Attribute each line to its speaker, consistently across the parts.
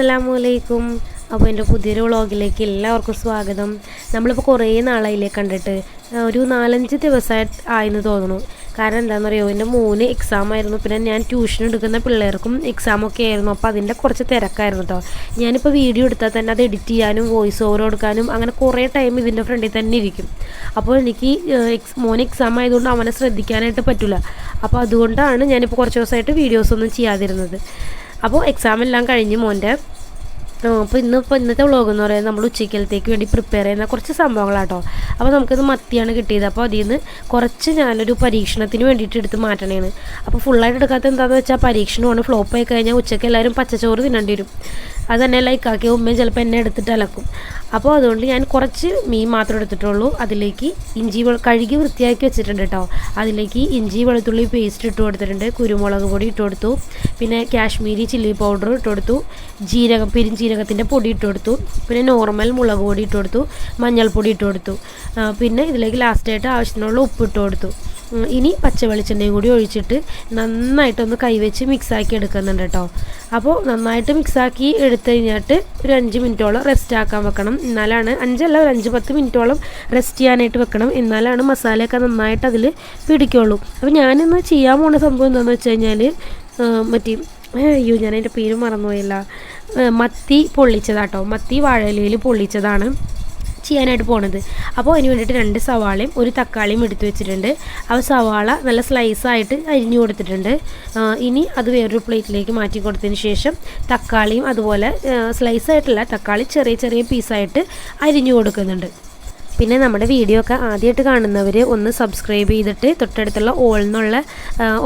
Speaker 1: അസ്സലാമു അലൈക്കും അപ്പോൾ എന്റെ പുതിയൊരു വ്ളോഗിലേക്ക് എല്ലാവർക്കും സ്വാഗതം. നമ്മളിപ്പോൾ കുറേ നാളായില്ലേ കണ്ടിട്ട്. ഒരു നാലഞ്ച് ദിവസമായി ആയെന്ന് തോന്നുന്നു. കാരണം എന്താണെന്ന് അറിയോ എന്റെ മൂന്ന് എക്സാം ആയിരുന്നു. പിന്നെ ഞാൻ ട്യൂഷൻ എടുക്കുന്ന പിള്ളേർക്കും എക്സാം ഒക്കെ ആയിരുന്നു. അപ്പോൾ അതിന്റെ കുറച്ച് തിരക്കായിരുന്നു കേട്ടോ ഞാനിപ്പോൾ വീഡിയോ എടുത്താൽ തന്നെ അത് എഡിറ്റ് ചെയ്യാനും വോയിസ് ഓവർ കൊടുക്കാനും അങ്ങനെ കുറേ ടൈം ഇതിന്റെ ഫ്രണ്ടിൽ തന്നെ ഇരിക്കും. അപ്പോൾ എനിക്ക് എക്സ് മോൻ എക്സാം ആയതുകൊണ്ട് അവനെ ശ്രദ്ധിക്കാനായിട്ട് പറ്റില്ല. അപ്പോൾ അതുകൊണ്ടാണ് ഞാനിപ്പോൾ കുറച്ച് ദിവസമായിട്ട് വീഡിയോസ് ഒന്നും ചെയ്യാതിരുന്നത്. അപ്പോൾ എക്സാം എല്ലാം കഴിഞ്ഞ് മോന്റെ. അപ്പോൾ ഇന്ന് ഇപ്പോൾ ഇന്നത്തെ വ്ളോഗ് എന്ന് പറയുന്നത് നമ്മൾ ഉച്ചയ്ക്കലത്തേക്ക് വേണ്ടി പ്രിപ്പയർ ചെയ്യുന്ന കുറച്ച് സംഭവങ്ങളാട്ടോ. അപ്പോൾ നമുക്കിത് മത്തിയാണ് കിട്ടിയത്. അപ്പോൾ അതിൽ നിന്ന് കുറച്ച് ഞാനൊരു പരീക്ഷണത്തിന് വേണ്ടിയിട്ട് എടുത്ത് മാറ്റണേണ്. അപ്പോൾ ഫുള്ളായിട്ട് എടുക്കാത്ത എന്താണെന്ന് വെച്ചാൽ പരീക്ഷണമാണ് ഫ്ലോപ്പ് ആയി കഴിഞ്ഞാൽ ഉച്ചയ്ക്ക് എല്ലാവരും പച്ചച്ചോറ് തിന്നേണ്ടി വരും. അത് തന്നെ ലൈക്കാക്കിയ ഉമ്മയും ചിലപ്പോൾ എന്നെ എടുത്തിട്ട് അലക്കും. അപ്പോൾ അതുകൊണ്ട് ഞാൻ കുറച്ച് മീൻ മാത്രം എടുത്തിട്ടുള്ളൂ. അതിലേക്ക് ഇഞ്ചി കഴുകി വൃത്തിയാക്കി വെച്ചിട്ടുണ്ട് കേട്ടോ അതിലേക്ക് ഇഞ്ചി വെളുത്തുള്ളി പേസ്റ്റ് ഇട്ട് കൊടുത്തിട്ടുണ്ട്. കുരുമുളക് പൊടി ഇട്ട് കൊടുത്തു. പിന്നെ കാശ്മീരി ചില്ലി പൗഡർ ഇട്ട് കൊടുത്തു. ജീരകം പെരിഞ്ജീരകത്തിന്റെ പൊടി ഇട്ട് കൊടുത്തു. പിന്നെ നോർമൽ മുളക് പൊടി ഇട്ട് കൊടുത്തു. മഞ്ഞൾപ്പൊടി ഇട്ട് കൊടുത്തു. പിന്നെ ഇതിലേക്ക് ലാസ്റ്റായിട്ട് ആവശ്യത്തിനുള്ള ഉപ്പ് ഇട്ട് കൊടുത്തു. ഇനി പച്ച വെളിച്ചെണ്ണയും കൂടി ഒഴിച്ചിട്ട് നന്നായിട്ടൊന്ന് കൈവച്ച് മിക്സാക്കി എടുക്കുന്നുണ്ട് കേട്ടോ അപ്പോൾ നന്നായിട്ട് മിക്സാക്കി എടുത്തു കഴിഞ്ഞിട്ട് ഒരു അഞ്ച് മിനിറ്റോളം റെസ്റ്റ് ആക്കാൻ വെക്കണം. എന്നാലാണ് അഞ്ചല്ല ഒരു അഞ്ച് പത്ത് മിനിറ്റോളം റെസ്റ്റ് ചെയ്യാനായിട്ട് വെക്കണം. എന്നാലാണ് മസാലയൊക്കെ നന്നായിട്ട് അതിൽ പിടിക്കുള്ളൂ. അപ്പോൾ ഞാനിന്ന് ചെയ്യാൻ പോകുന്ന സംഭവം എന്താണെന്ന് വെച്ച് കഴിഞ്ഞാൽ മറ്റേ അയ്യോ ഞാൻ അതിന്റെ പേര് മറന്നുപോയല്ല. മത്തി പൊള്ളിച്ചതാട്ടോ മത്തി വാഴയിലയിൽ പൊള്ളിച്ചതാണ്. ചെയ്യാനായിട്ട് പോണത്. അപ്പോൾ അതിന് വേണ്ടിയിട്ട് രണ്ട് സവാളയും ഒരു തക്കാളിയും എടുത്തു വെച്ചിട്ടുണ്ട്. ആ സവാള നല്ല സ്ലൈസായിട്ട് അരിഞ്ഞു കൊടുത്തിട്ടുണ്ട്. ഇനി അത് വേറൊരു പ്ലേറ്റിലേക്ക് മാറ്റി കൊടുത്തതിന് ശേഷം തക്കാളിയും അതുപോലെ സ്ലൈസായിട്ടല്ല തക്കാളി ചെറിയ ചെറിയ പീസായിട്ട് അരിഞ്ഞു കൊടുക്കുന്നുണ്ട്. പിന്നെ നമ്മുടെ വീഡിയോ ഒക്കെ ആദ്യമായിട്ട് കാണുന്നവർ ഒന്ന് സബ്സ്ക്രൈബ് ചെയ്തിട്ട് തൊട്ടടുത്തുള്ള ഓൾ എന്നുള്ള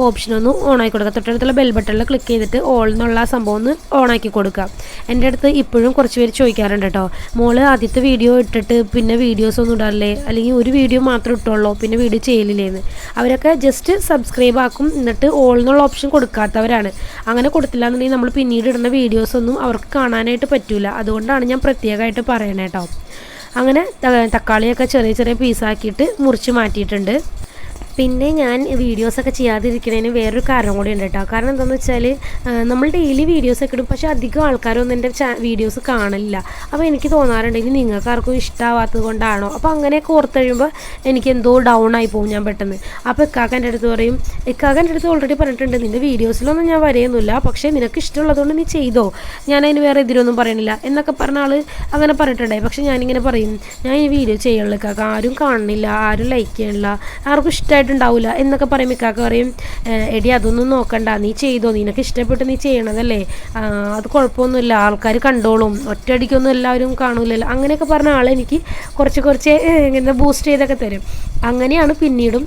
Speaker 1: ഓപ്ഷൻ ഒന്ന് ഓൺ ആക്കി കൊടുക്കുക. തൊട്ടടുത്തുള്ള ബെൽ ബട്ടണിൽ ക്ലിക്ക് ചെയ്തിട്ട് ഓൾ എന്നുള്ള ആ സംഭവം ഒന്ന് ഓൺ ആക്കി കൊടുക്കുക. എന്റെ അടുത്ത് ഇപ്പോഴും കുറച്ച് പേര് ചോദിക്കാറുണ്ട് കേട്ടോ മോൾ ആദ്യത്തെ വീഡിയോ ഇട്ടിട്ട് പിന്നെ വീഡിയോസ് ഒന്നും ഇടാറില്ലേ? അല്ലെങ്കിൽ ഒരു വീഡിയോ മാത്രം ഇട്ടുള്ളൂ? പിന്നെ വീഡിയോ ചെയ്യലില്ലേന്ന്. അവരൊക്കെ ജസ്റ്റ് സബ്സ്ക്രൈബ് ആക്കും. എന്നിട്ട് ഓൾ എന്നുള്ള ഓപ്ഷൻ കൊടുക്കാത്തവരാണ്. അങ്ങനെ കൊടുത്തില്ല എന്നുണ്ടെങ്കിൽ നമ്മൾ പിന്നീട് ഇടുന്ന വീഡിയോസ് ഒന്നും അവർക്ക് കാണാനായിട്ട് പറ്റൂല. അതുകൊണ്ടാണ് ഞാൻ പ്രത്യേകമായിട്ട് പറയണേ കേട്ടോ അങ്ങനെ തക്കാളിയൊക്കെ ചെറിയ ചെറിയ പീസാക്കിയിട്ട് മുറിച്ച് മാറ്റിയിട്ടുണ്ട്. പിന്നെ ഞാൻ വീഡിയോസൊക്കെ ചെയ്യാതിരിക്കുന്നതിന് വേറൊരു കാരണം കൂടി ഉണ്ട് കേട്ടോ കാരണം എന്താണെന്ന് വെച്ചാൽ നമ്മൾ ഡെയിലി വീഡിയോസൊക്കെ ഇടും. പക്ഷേ അധികം ആൾക്കാരൊന്നും എന്റെ വീഡിയോസ് കാണില്ല അപ്പോൾ എനിക്ക് തോന്നാറുണ്ട് ഇനി നിങ്ങൾക്ക് ആർക്കും ഇഷ്ടമാവാത്തത് കൊണ്ടാണോ? അപ്പോൾ അങ്ങനെയൊക്കെ ഓർത്ത് കഴിയുമ്പോൾ എനിക്ക് എന്തോ ഡൗൺ ആയി പോകും ഞാൻ പെട്ടെന്ന്. അപ്പോൾ ഇക്കാക്കന്റെ അടുത്ത് പറയും ഇക്കാക്കന്റെ അടുത്ത് ഓൾറെഡി പറഞ്ഞിട്ടുണ്ട് നിന്റെ വീഡിയോസിലൊന്നും ഞാൻ വരെയൊന്നുമില്ല. പക്ഷേ നിനക്ക് ഇഷ്ടമുള്ളതുകൊണ്ട് നീ ചെയ്തോ. ഞാൻ അതിന് വേറെ എതിരൊന്നും പറയണില്ല. എന്നൊക്കെ പറഞ്ഞ ആൾ അങ്ങനെ പറഞ്ഞിട്ടുണ്ടായി. പക്ഷേ ഞാനിങ്ങനെ പറയും ഞാൻ ഈ വീഡിയോ ചെയ്യുള്ളൂ ഇക്കാക്ക ആരും കാണുന്നില്ല ആരും ലൈക്ക് ചെയ്യണില്ല ആർക്കും ഇഷ്ടമായിട്ടുണ്ടാവില്ല എന്നൊക്കെ പറയും. ഇക്കാക്ക പറയും എടി അതൊന്നും നോക്കണ്ട. നീ ചെയ്തോ? നിനക്ക് ഇഷ്ടപ്പെട്ട് നീ ചെയ്യണതല്ലേ? അത് കുഴപ്പമൊന്നുമില്ല. ആൾക്കാർ കണ്ടോളും. ഒറ്റയടിക്കൊന്നും എല്ലാവരും കാണൂലല്ലോ. അങ്ങനെയൊക്കെ പറഞ്ഞ ആൾ എനിക്ക് കുറച്ച് കുറച്ച് ഇങ്ങനെ ബൂസ്റ്റ് ചെയ്തൊക്കെ തരും. അങ്ങനെയാണ് പിന്നീടും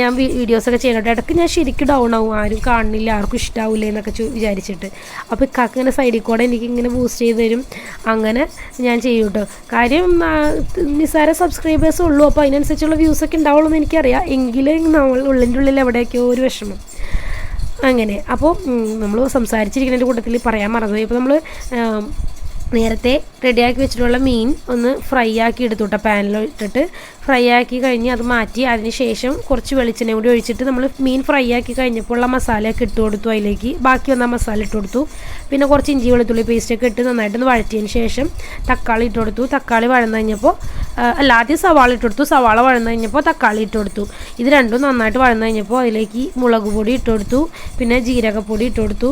Speaker 1: ഞാൻ വീഡിയോസൊക്കെ ചെയ്യണോട്ട് ഇടയ്ക്ക് ഞാൻ ശരിക്കും ഡൗൺ ആവും. ആരും കാണുന്നില്ല ആർക്കും ഇഷ്ടാവില്ല എന്നൊക്കെ വിചാരിച്ചിട്ട്. അപ്പോൾ ഇക്കാക്ക് ഇങ്ങനെ സൈഡിൽ കൂടെ എനിക്ക് ഇങ്ങനെ ബൂസ്റ്റ് ചെയ്ത് തരും. അങ്ങനെ ഞാൻ ചെയ്യും കേട്ടോ കാര്യം നിസ്സാര സബ്സ്ക്രൈബേഴ്സ് ഉള്ളൂ. അപ്പോൾ അതിനനുസരിച്ചുള്ള വ്യൂസൊക്കെ ഉണ്ടാവുള്ളൂ എന്ന് എനിക്കറിയാം. എങ്കിലും നമ്മൾ ഉള്ളിന്റെ ഉള്ളിൽ എവിടെയൊക്കെയോ ഒരു വിഷമം. അങ്ങനെ. അപ്പോൾ നമ്മൾ സംസാരിച്ചിരിക്കുന്നതിന്റെ കൂട്ടത്തിൽ പറയാൻ മറന്നുപോയി. അപ്പോൾ നമ്മൾ നേരത്തെ റെഡിയാക്കി വെച്ചിട്ടുള്ള മീൻ ഒന്ന് ഫ്രൈ ആക്കി എടുത്തു കേട്ടോ പാനിൽ ഇട്ടിട്ട്. ഫ്രൈ ആക്കി കഴിഞ്ഞ് അത് മാറ്റി അതിന് ശേഷം കുറച്ച് വെളിച്ചെണ്ണ കൂടി ഒഴിച്ചിട്ട് നമ്മൾ മീൻ ഫ്രൈ ആക്കി കഴിഞ്ഞപ്പോൾ ഉള്ള മസാലയൊക്കെ ഇട്ട് കൊടുത്തു അതിലേക്ക്. ബാക്കി വന്ന മസാല ഇട്ട് കൊടുത്തു. പിന്നെ കുറച്ച് ഇഞ്ചി വെളുത്തുള്ളി പേസ്റ്റൊക്കെ ഇട്ട് നന്നായിട്ടൊന്ന് വഴറ്റിയതിന് ശേഷം തക്കാളി ഇട്ട് കൊടുത്തു. തക്കാളി വഴന്ന് കഴിഞ്ഞപ്പോൾ അല്ല ആദ്യം സവാള ഇട്ട് കൊടുത്തു. സവാള വഴന്ന് കഴിഞ്ഞപ്പോൾ തക്കാളി ഇട്ട് കൊടുത്തു. ഇത് രണ്ടും നന്നായിട്ട് വഴന്ന് കഴിഞ്ഞപ്പോൾ അതിലേക്ക് മുളക് പൊടി ഇട്ട് കൊടുത്തു. പിന്നെ ജീരകപ്പൊടി ഇട്ട് കൊടുത്തു.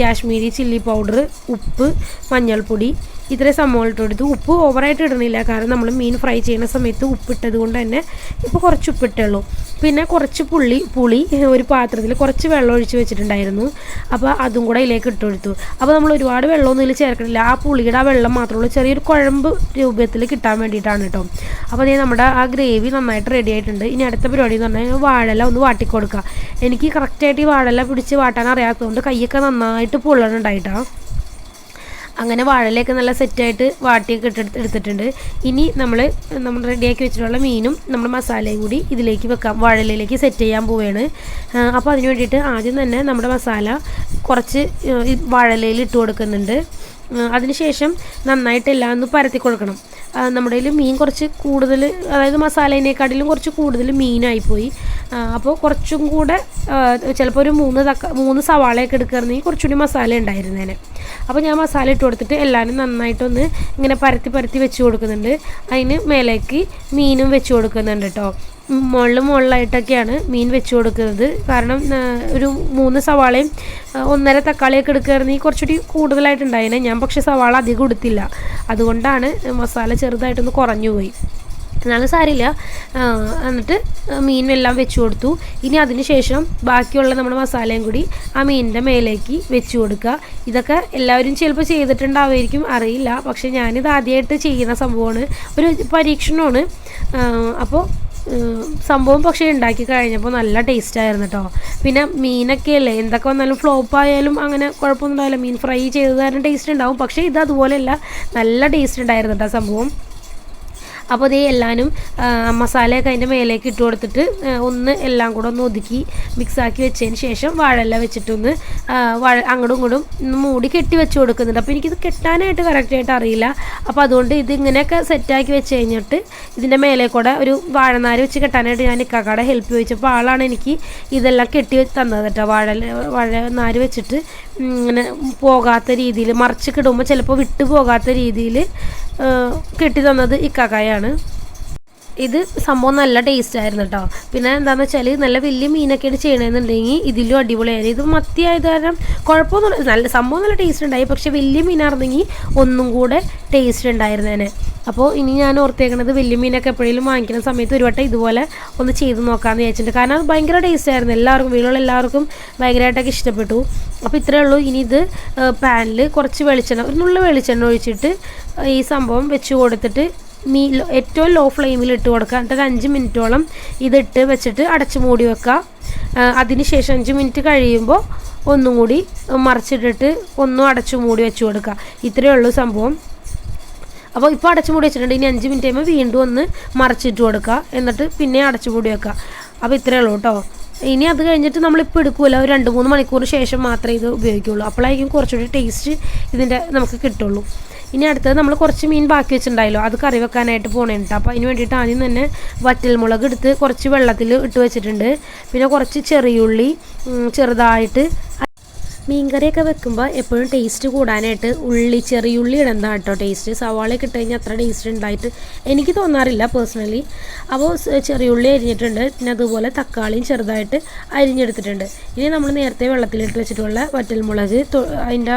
Speaker 1: കാശ്മീരി ചില്ലി പൗഡർ ഉപ്പ് മഞ്ഞൾപ്പൊടി ഇത്രയും സംഭവങ്ങൾ ഇട്ട് കൊടുത്തു. ഉപ്പ് ഓവറായിട്ട് ഇടണില്ല കാരണം നമ്മൾ മീൻ ഫ്രൈ ചെയ്യുന്ന സമയത്ത് ഉപ്പിട്ടത് കൊണ്ട് തന്നെ ഇപ്പോൾ കുറച്ച് ഉപ്പിട്ടുള്ളൂ പിന്നെ കുറച്ച് പുളി പുളി ഒരു പാത്രത്തിൽ കുറച്ച് വെള്ളം ഒഴിച്ച് വെച്ചിട്ടുണ്ടായിരുന്നു. അപ്പോൾ അതും കൂടെ ഇതിലേക്ക് ഇട്ട് കൊടുത്തു. അപ്പോൾ നമ്മൾ ഒരുപാട് വെള്ളമൊന്നും ഇതിൽ ചേർക്കണില്ല. ആ പുളിയുടെ ആ വെള്ളം മാത്രമുള്ളൂ. ചെറിയൊരു കുഴമ്പ് രൂപത്തിൽ കിട്ടാൻ വേണ്ടിയിട്ടാണ് കേട്ടോ. അപ്പോൾ അതേ നമ്മുടെ ആ ഗ്രേവി നന്നായിട്ട് റെഡി ആയിട്ടുണ്ട്. ഇനി അടുത്ത പരിപാടി എന്ന് പറഞ്ഞാൽ വാഴല ഒന്ന് വാട്ടിക്കൊടുക്കുക. എനിക്ക് കറക്റ്റായിട്ട് ഈ വാഴല പിടിച്ച് വാട്ടാൻ അറിയാത്തതുകൊണ്ട് കൈയൊക്കെ നന്നായിട്ട് പൊള്ളണുണ്ടായിട്ടാണ് അങ്ങനെ വാഴലൊക്കെ നല്ല സെറ്റായിട്ട് വാട്ടിയൊക്കെ ഇട്ടെടുത്ത് എടുത്തിട്ടുണ്ട്. ഇനി നമ്മൾ നമ്മൾ റെഡിയാക്കി വെച്ചിട്ടുള്ള മീനും നമ്മൾ മസാലയും കൂടി ഇതിലേക്ക് വെക്കാം. വാഴലയിലേക്ക് സെറ്റ് ചെയ്യാൻ പോവുകയാണ് അപ്പോൾ അതിന് വേണ്ടിയിട്ട് ആദ്യം തന്നെ നമ്മുടെ മസാല കുറച്ച് വാഴലയിൽ ഇട്ട് കൊടുക്കുന്നുണ്ട്. അതിനുശേഷം നന്നായിട്ട് എല്ലാം ഒന്ന് പരത്തി കൊടുക്കണം. നമ്മുടെ കയ്യിൽ മീൻ കുറച്ച് കൂടുതൽ അതായത് മസാലേനേക്കാട്ടിലും കുറച്ച് കൂടുതൽ മീനായിപ്പോയി. അപ്പോൾ കുറച്ചും കൂടെ ചിലപ്പോൾ ഒരു മൂന്ന് തക്ക മൂന്ന് സവാളയൊക്കെ എടുക്കുകയായിരുന്നെങ്കിൽ കുറച്ചുകൂടി മസാല ഉണ്ടായിരുന്നേനെ. അപ്പോൾ ഞാൻ മസാല ഇട്ട് കൊടുത്തിട്ട് എല്ലാവരും നന്നായിട്ടൊന്ന് ഇങ്ങനെ പരത്തി പരത്തി വെച്ച് കൊടുക്കുന്നുണ്ട്. അതിന് മേലേക്ക് മീനും വെച്ച് കൊടുക്കുന്നുണ്ട് കേട്ടോ മുകളിൽ മുകളിലായിട്ടൊക്കെയാണ് മീൻ വെച്ച് കൊടുക്കുന്നത്. കാരണം ഒരു മൂന്ന് സവാളയും ഒന്നര തക്കാളിയൊക്കെ എടുക്കുകയായിരുന്നെങ്കിൽ കുറച്ചുകൂടി കൂടുതലായിട്ടുണ്ടായേനെ. ഞാൻ പക്ഷേ സവാള അധികം എടുത്തില്ല അതുകൊണ്ടാണ് മസാല ചെറുതായിട്ടൊന്ന് കുറഞ്ഞു പോയി. എന്നാലും സാരില്ല എന്നിട്ട് മീൻ എല്ലാം വെച്ച് കൊടുത്തു. ഇനി അതിന് ശേഷം ബാക്കിയുള്ള നമ്മുടെ മസാലയും കൂടി ആ മീനിന്റെ മേലേക്ക് വെച്ച് കൊടുക്കുക. ഇതൊക്കെ എല്ലാവരും ചിലപ്പോൾ ചെയ്തിട്ടുണ്ടാവുമായിരിക്കും അറിയില്ല. പക്ഷേ ഞാനിത് ആദ്യമായിട്ട് ചെയ്യുന്ന സംഭവമാണ്. ഒരു പരീക്ഷണമാണ്. അപ്പോൾ സംഭവം പക്ഷേ ഉണ്ടാക്കി കഴിഞ്ഞപ്പോൾ നല്ല ടേസ്റ്റ് ആയിരുന്നു കേട്ടോ പിന്നെ മീനൊക്കെ അല്ലേ എന്തൊക്കെ വന്നാലും ഫ്ലോപ്പ് ആയാലും അങ്ങനെ കുഴപ്പമൊന്നും ഉണ്ടാവില്ല. മീൻ ഫ്രൈ ചെയ്ത് തരാൻ ടേസ്റ്റ് ഉണ്ടാവും. പക്ഷേ ഇത് അതുപോലെയല്ല നല്ല ടേസ്റ്റ് ഉണ്ടായിരുന്നു കേട്ടോ സംഭവം. അപ്പോൾ ഇതേ എല്ലാവരും മസാലയൊക്കെ അതിന്റെ മേലേക്ക് ഇട്ട് കൊടുത്തിട്ട് ഒന്ന് എല്ലാം കൂടെ ഒന്ന് ഒതുക്കി മിക്സാക്കി വെച്ചതിന് ശേഷം വാഴെല്ലാം വെച്ചിട്ടൊന്ന് വാഴ അങ്ങോട്ടും ഇങ്ങോട്ടും മൂടി കെട്ടി വെച്ച് കൊടുക്കുന്നുണ്ട്. അപ്പോൾ എനിക്കിത് കെട്ടാനായിട്ട് കറക്റ്റായിട്ട് അറിയില്ല. അപ്പോൾ അതുകൊണ്ട് ഇത് ഇങ്ങനെയൊക്കെ സെറ്റാക്കി വെച്ച് കഴിഞ്ഞിട്ട് ഇതിന്റെ മേലെ കൂടെ ഒരു വാഴനാര് വെച്ച് കെട്ടാനായിട്ട് ഞാൻ ഇക്കാക്കാടെ ഹെൽപ്പ് ചോദിച്ചപ്പോൾ ആളാണ് എനിക്ക് ഇതെല്ലാം കെട്ടി തന്നത് കേട്ടോ. വാഴ വാഴ നാര് വെച്ചിട്ട് ഇങ്ങനെ പോകാത്ത രീതിയിൽ മറിച്ച് കിടുമ്പോൾ ചിലപ്പോൾ വിട്ടു പോകാത്ത രീതിയിൽ കെട്ടി തന്നത് ഇക്കാക്കായാണ്. ഇത് സംഭവം നല്ല ടേസ്റ്റ് ആയിരുന്നു കേട്ടോ പിന്നെ എന്താണെന്ന് വെച്ചാൽ നല്ല വലിയ മീനൊക്കെയാണ് ചെയ്യണമെന്നുണ്ടെങ്കിൽ ഇതിലും അടിപൊളിയായിരുന്നു. ഇത് മത്തി ആയത് കാരണം കുഴപ്പമൊന്നും നല്ല സംഭവം നല്ല ടേസ്റ്റ് ഉണ്ടായി. പക്ഷേ വലിയ മീനായിരുന്നെങ്കിൽ ഒന്നും കൂടെ ടേസ്റ്റ് ഉണ്ടായിരുന്നേനെ അപ്പോൾ ഇനി ഞാൻ ഓർത്തേക്കണത് വലിയ മീനൊക്കെ എപ്പോഴേലും വാങ്ങിക്കുന്ന സമയത്ത് ഒരു വട്ടം ഇതുപോലെ ഒന്ന് ചെയ്ത് നോക്കാമെന്ന് വിചാരിച്ചിട്ടുണ്ട്. കാരണം അത് ഭയങ്കര ടേസ്റ്റ് ആയിരുന്നു. എല്ലാവർക്കും വീടുകളിൽ എല്ലാവർക്കും ഭയങ്കരമായിട്ടൊക്കെ ഇഷ്ടപ്പെട്ടു. അപ്പോൾ ഇത്രയേ ഉള്ളൂ. ഇനി ഇത് പാനിൽ കുറച്ച് വെളിച്ചെണ്ണ ഒരു നുള്ള വെളിച്ചെണ്ണ ഒഴിച്ചിട്ട് ഈ സംഭവം വെച്ച് കൊടുത്തിട്ട് മീ ഏറ്റവും ലോ ഫ്ലെയിമിൽ ഇട്ട് കൊടുക്കുക. എന്നിട്ട് അഞ്ച് മിനിറ്റോളം ഇതിട്ട് വെച്ചിട്ട് അടച്ച് മൂടി വെക്കുക. അതിനുശേഷം അഞ്ച് മിനിറ്റ് കഴിയുമ്പോൾ ഒന്നും കൂടി മറിച്ചിട്ടിട്ട് ഒന്നും അടച്ചു മൂടി വെച്ച് കൊടുക്കുക. ഇത്രയേ ഉള്ളൂ സംഭവം. അപ്പോൾ ഇപ്പോൾ അടച്ചു മൂടി വെച്ചിട്ടുണ്ട്. ഇനി അഞ്ച് മിനിറ്റ് കഴിയുമ്പോൾ വീണ്ടും ഒന്ന് മറിച്ചിട്ട് കൊടുക്കുക. എന്നിട്ട് പിന്നെ അടച്ചു മൂടി വെക്കുക. അപ്പോൾ ഇത്രയേ ഉള്ളൂ കേട്ടോ. ഇനി അത് കഴിഞ്ഞിട്ട് നമ്മളിപ്പോൾ എടുക്കില്ല ഒരു രണ്ട് മൂന്ന് മണിക്കൂറിന് ശേഷം മാത്രമേ ഇത് ഉപയോഗിക്കുകയുള്ളൂ അപ്പോഴായിരിക്കും കുറച്ചുകൂടി ടേസ്റ്റ് ഇതിന്റെ നമുക്ക് കിട്ടുള്ളൂ. ഇനി അടുത്തത് നമ്മൾ കുറച്ച് മീൻ ബാക്കി വെച്ചിട്ടുണ്ടായല്ലോ. അത് കറി വെക്കാനായിട്ട് പോകണേട്ടോ അപ്പോൾ അതിന് വേണ്ടിയിട്ട് ആദ്യം തന്നെ വറ്റൽമുളക് എടുത്ത് കുറച്ച് വെള്ളത്തിൽ ഇട്ട് വെച്ചിട്ടുണ്ട്. പിന്നെ കുറച്ച് ചെറിയുള്ളി ചെറുതായിട്ട് മീൻകറിയൊക്കെ വെക്കുമ്പോൾ എപ്പോഴും ടേസ്റ്റ് കൂടാനായിട്ട് ഉള്ളി ചെറിയുള്ളി ഇടുന്നതാണ് കേട്ടോ ടേസ്റ്റ് സവാളയൊക്കെ ഇട്ട് കഴിഞ്ഞാൽ അത്ര ടേസ്റ്റ് ഉണ്ടായിട്ട് എനിക്ക് തോന്നാറില്ല പേഴ്സണലി അപ്പോൾ ചെറിയ ചെറിയുള്ളി അരിഞ്ഞിട്ടുണ്ട് പിന്നെ അതുപോലെ തക്കാളിയും ചെറുതായിട്ട് അരിഞ്ഞെടുത്തിട്ടുണ്ട്. ഇനി നമ്മൾ നേരത്തെ വെള്ളത്തിലിട്ട് വെച്ചിട്ടുള്ള വറ്റൽമുളക് അതിന്റെ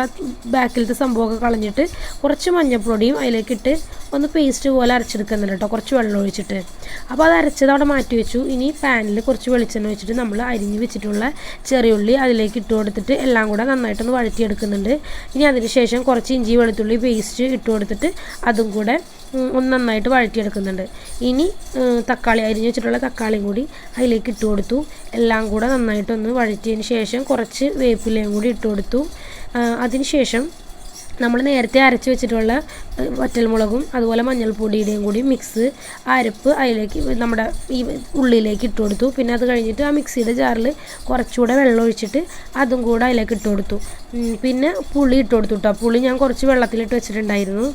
Speaker 1: ബാക്കിലത്തെ സംഭവമൊക്കെ കളഞ്ഞിട്ട് കുറച്ച് മഞ്ഞൾപ്പൊടിയും അതിലേക്കിട്ട് ഒന്ന് പേസ്റ്റ് പോലെ അരച്ചെടുക്കുന്നുണ്ട് കേട്ടോ കുറച്ച് വെള്ളം ഒഴിച്ചിട്ട്. അപ്പോൾ അത് അരച്ചത് അവിടെ മാറ്റി വെച്ചു. ഇനി പാനിൽ കുറച്ച് വെളിച്ചെണ്ണ വെച്ചിട്ട് നമ്മൾ അരിഞ്ഞ് വെച്ചിട്ടുള്ള ചെറിയുള്ളി അതിലേക്ക് ഇട്ട് കൊടുത്തിട്ട് എല്ലാം കൂടെ നന്നായിട്ടൊന്ന് വഴറ്റിയെടുക്കുന്നുണ്ട്. ഇനി അതിനുശേഷം കുറച്ച് ഇഞ്ചി വെളുത്തുള്ളി പേസ്റ്റ് ഇട്ട് കൊടുത്തിട്ട് അതും കൂടെ ഒന്ന് നന്നായിട്ട് വഴറ്റിയെടുക്കുന്നുണ്ട്. ഇനി തക്കാളി അരിഞ്ഞ് വെച്ചിട്ടുള്ള തക്കാളിയും കൂടി അതിലേക്ക് ഇട്ട് കൊടുത്തു. എല്ലാം കൂടെ നന്നായിട്ടൊന്ന് വഴറ്റിയതിന് ശേഷം കുറച്ച് വേപ്പിലയും കൂടി ഇട്ട് കൊടുത്തു. ആ, അതിന് ശേഷം നമ്മൾ നേരത്തെ അരച്ച് വെച്ചിട്ടുള്ള വറ്റൽമുളകും അതുപോലെ മഞ്ഞൾപ്പൊടിയുടെയും കൂടി മിക്സ് അരപ്പ് അതിലേക്ക് നമ്മുടെ ഈ ഉള്ളിലേക്ക് ഇട്ട് കൊടുത്തു. പിന്നെ അത് കഴിഞ്ഞിട്ട് ആ മിക്സിയുടെ ജാറിൽ കുറച്ചുകൂടെ വെള്ളം ഒഴിച്ചിട്ട് അതും കൂടെ അതിലേക്ക് ഇട്ട് കൊടുത്തു. പിന്നെ പുളി ഇട്ട് കൊടുത്തു കേട്ടോ പുളി ഞാൻ കുറച്ച് വെള്ളത്തിലിട്ട് വെച്ചിട്ടുണ്ടായിരുന്നു.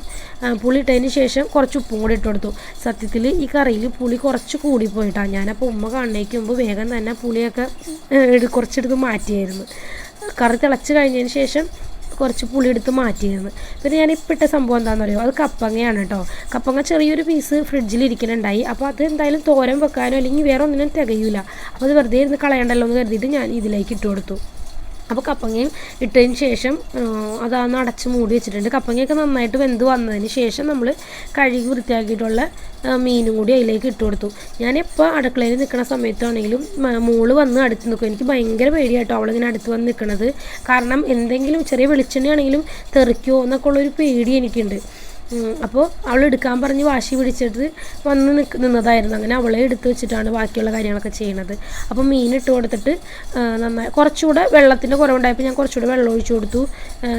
Speaker 1: പുളി ഇട്ടതിന് ശേഷം കുറച്ച് ഉപ്പും കൂടി ഇട്ട് കൊടുത്തു. സത്യത്തിൽ ഈ കറിയിൽ പുളി കുറച്ച് കൂടിപ്പോയിട്ടാണ് ഞാനപ്പോൾ ഉമ്മ കാണേക്ക് മുമ്പ് വേഗം തന്നെ പുളിയൊക്കെ കുറച്ചെടുത്ത് മാറ്റിയായിരുന്നു. കറി തിളച്ച് കഴിഞ്ഞതിന് ശേഷം കുറച്ച് പുളി എടുത്ത് മാറ്റിയിരുന്നു. പിന്നെ ഞാൻ ഇപ്പം ഇട്ട സംഭവം എന്താണെന്ന് അറിയുമോ അത് കപ്പങ്ങയാണ് കേട്ടോ കപ്പങ്ങ ചെറിയൊരു പീസ് ഫ്രിഡ്ജിൽ ഇരിക്കുന്നുണ്ടായി അപ്പോൾ അത് എന്തായാലും തോരൻ വെക്കാനോ അല്ലെങ്കിൽ വേറെ ഒന്നിനും തികയില്ല അപ്പോൾ അത് വെറുതെ ഇരുന്ന് കളയണ്ടല്ലോ എന്ന് കരുതിയിട്ട് ഞാൻ ഇതിലേക്ക് ഇട്ട് കൊടുത്തു. അപ്പോൾ കപ്പങ്ങയും ഇട്ടതിന് ശേഷം അതൊന്ന് അടച്ച് മൂടി വെച്ചിട്ടുണ്ട്. കപ്പങ്ങയൊക്കെ നന്നായിട്ട് വെന്ത് വന്നതിന് ശേഷം നമ്മൾ കഴുകി വൃത്തിയാക്കിയിട്ടുള്ള മീനും കൂടി അതിലേക്ക് ഇട്ട് കൊടുത്തു. ഞാനിപ്പോൾ അടുക്കളയിൽ നിൽക്കുന്ന സമയത്താണെങ്കിലും മോൾ വന്ന് അടുത്ത് നിൽക്കും എനിക്ക് ഭയങ്കര പേടിയായിട്ടോ അവളിങ്ങനെ അടുത്ത് വന്ന് നിൽക്കണത് കാരണം എന്തെങ്കിലും ചെറിയ വെളിച്ചെണ്ണയാണെങ്കിലും തെറിക്കുമോ എന്നൊക്കെ ഉള്ളൊരു പേടി എനിക്കുണ്ട്. അപ്പോൾ അവൾ എടുക്കാൻ പറഞ്ഞ് വാശി പിടിച്ചിട്ട് വന്ന് നിക്ക് നിന്നതായിരുന്നു. അങ്ങനെ അവളെ എടുത്ത് വെച്ചിട്ടാണ് ബാക്കിയുള്ള കാര്യങ്ങളൊക്കെ ചെയ്യണത്. അപ്പോൾ മീൻ ഇട്ട് കൊടുത്തിട്ട് നന്നായി കുറച്ചുകൂടെ വെള്ളത്തിന്റെ കുറവുണ്ടായപ്പോൾ ഞാൻ കുറച്ചുകൂടെ വെള്ളം ഒഴിച്ചു കൊടുത്തു.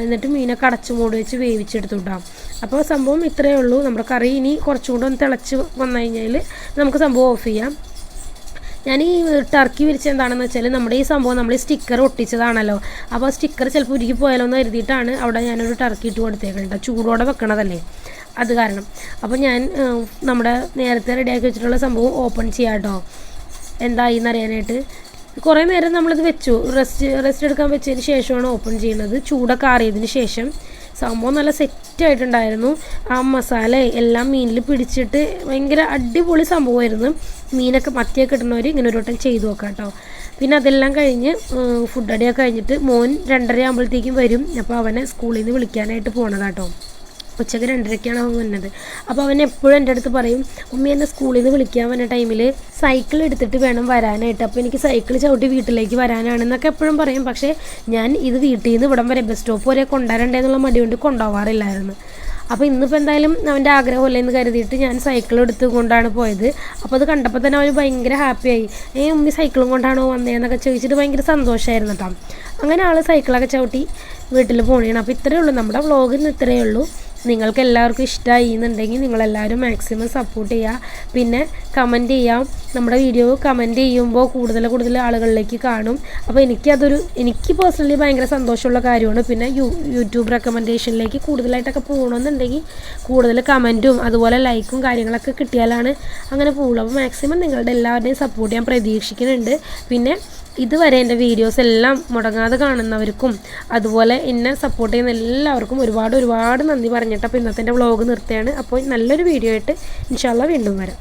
Speaker 1: എന്നിട്ട് മീനെ അടച്ചു മൂടി വെച്ച് വേവിച്ചെടുത്തു അപ്പോൾ സംഭവം ഇത്രയേ ഉള്ളൂ. നമ്മുടെ കറി ഇനി കുറച്ചുകൂടെ ഒന്ന് തിളച്ച് വന്നു കഴിഞ്ഞാൽ നമുക്ക് സംഭവം ഓഫ് ചെയ്യാം. ഞാൻ ഈ ടർക്കി വിരിച്ച എന്താണെന്ന് വെച്ചാൽ നമ്മുടെ ഈ സംഭവം നമ്മൾ സ്റ്റിക്കർ ഒട്ടിച്ചതാണല്ലോ. അപ്പോൾ സ്റ്റിക്കർ ചിലപ്പോൾ ഉരുകി പോയാലോ എന്ന് കരുതിയിട്ടാണ് അവിടെ ഞാനൊരു ടർക്കി ഇട്ട് കൊടുത്തേക്കുന്നത് ചൂടോടെ വെക്കണതല്ലേ? അത് കാരണം. അപ്പോൾ ഞാൻ നമ്മുടെ നേരത്തെ റെഡിയാക്കി വെച്ചിട്ടുള്ള സംഭവം ഓപ്പൺ ചെയ്യാം കേട്ടോ എന്തായി എന്നറിയാനായിട്ട് കുറേ നേരം നമ്മളിത് വെച്ചു. റെസ്റ്റ് റെസ്റ്റ് എടുക്കാൻ വെച്ചതിന് ശേഷമാണ് ഓപ്പൺ ചെയ്യുന്നത്. ചൂടൊക്കെ ആറിയതിന് ശേഷം സംഭവം നല്ല സെറ്റായിട്ടുണ്ടായിരുന്നു ആ മസാല എല്ലാം മീനിൽ പിടിച്ചിട്ട് ഭയങ്കര അടിപൊളി സംഭവമായിരുന്നു. മീനൊക്കെ മത്തിയൊക്കെ കിട്ടുന്നവർ ഇങ്ങനെ ഒരു വട്ടം ചെയ്തു നോക്കാം കേട്ടോ പിന്നെ അതെല്ലാം കഴിഞ്ഞ് ഫുഡ് അടിയൊക്കെ കഴിഞ്ഞിട്ട് മോൻ രണ്ടര ആകുമ്പോഴത്തേക്കും വരും. അപ്പോൾ അവനെ സ്കൂളിൽ നിന്ന് വിളിക്കാനായിട്ട് പോണതാട്ടോ ഉച്ചയ്ക്ക് രണ്ടരയ്ക്കാണ് അവൻ വന്നത്. അപ്പോൾ അവൻ എപ്പോഴും എന്റെ അടുത്ത് പറയും ഉമ്മി എന്നെ സ്കൂളിൽ നിന്ന് വിളിക്കാൻ വന്ന ടൈമിൽ സൈക്കിൾ എടുത്തിട്ട് വേണം വരാനായിട്ട്. അപ്പോൾ എനിക്ക് സൈക്കിൾ ചവിട്ടി വീട്ടിലേക്ക് വരാനാണെന്നൊക്കെ എപ്പോഴും പറയും. പക്ഷേ ഞാൻ ഇത് വീട്ടിൽ നിന്ന് ഇവിടം വരെ ബസ് സ്റ്റോപ്പ് വരെ കൊണ്ടുവരണ്ടേന്നുള്ള മടി കൊണ്ട് കൊണ്ടുപോകാറില്ലായിരുന്നു അപ്പോൾ ഇന്നിപ്പോൾ എന്തായാലും അവന്റെ ആഗ്രഹമല്ലേ എന്ന് കരുതിയിട്ട് ഞാൻ സൈക്കിൾ എടുത്ത് കൊണ്ടാണ് പോയത്. അപ്പോൾ അത് കണ്ടപ്പോൾ തന്നെ അവന് ഭയങ്കര ഹാപ്പിയായി ഏ ഉമ്മി സൈക്കിളും കൊണ്ടാണോ വന്നതെന്നൊക്കെ ചോദിച്ചിട്ട് ഭയങ്കര സന്തോഷമായിരുന്നു കേട്ടോ. അങ്ങനെ ആൾ സൈക്കിളൊക്കെ ചവിട്ടി വീട്ടിൽ പോകണേണ് അപ്പോൾ ഇത്രയേ ഉള്ളൂ. നമ്മുടെ വ്ളോഗിൽ നിന്ന് ഇത്രയേ ഉള്ളൂ. നിങ്ങൾക്ക് എല്ലാവർക്കും ഇഷ്ടമായി എന്നുണ്ടെങ്കിൽ നിങ്ങളെല്ലാവരും മാക്സിമം സപ്പോർട്ട് ചെയ്യുക. പിന്നെ കമന്റ് ചെയ്യാം നമ്മുടെ വീഡിയോ കമന്റ് ചെയ്യുമ്പോൾ കൂടുതൽ കൂടുതൽ ആളുകളിലേക്ക് കാണും. അപ്പോൾ എനിക്കതൊരു എനിക്ക് പേഴ്സണലി ഭയങ്കര സന്തോഷമുള്ള കാര്യമാണ്. പിന്നെ യൂ യൂട്യൂബ് റെക്കമെൻഡേഷനിലേക്ക് കൂടുതലായിട്ടൊക്കെ പോകണമെന്നുണ്ടെങ്കിൽ കൂടുതൽ കമന്റും അതുപോലെ ലൈക്കും കാര്യങ്ങളൊക്കെ കിട്ടിയാലാണ് അങ്ങനെ പോകുള്ളൂ. അപ്പോൾ മാക്സിമം നിങ്ങളുടെ എല്ലാവരുടെയും സപ്പോർട്ട് ഞാൻ പ്രതീക്ഷിക്കുന്നുണ്ട്. പിന്നെ ഇതുവരെ എന്റെ വീഡിയോസ് എല്ലാം മുടങ്ങാതെ കാണുന്നവർക്കും അതുപോലെ എന്നെ സപ്പോർട്ട് ചെയ്യുന്ന എല്ലാവർക്കും ഒരുപാട് ഒരുപാട് നന്ദി പറഞ്ഞിട്ട് അപ്പോൾ ഇന്നത്തെ എന്റെ വ്ളോഗ് നിർത്തുകയാണ്. അപ്പോൾ നല്ലൊരു വീഡിയോ ആയിട്ട് ഇൻഷാല്ല വീണ്ടും വരാം.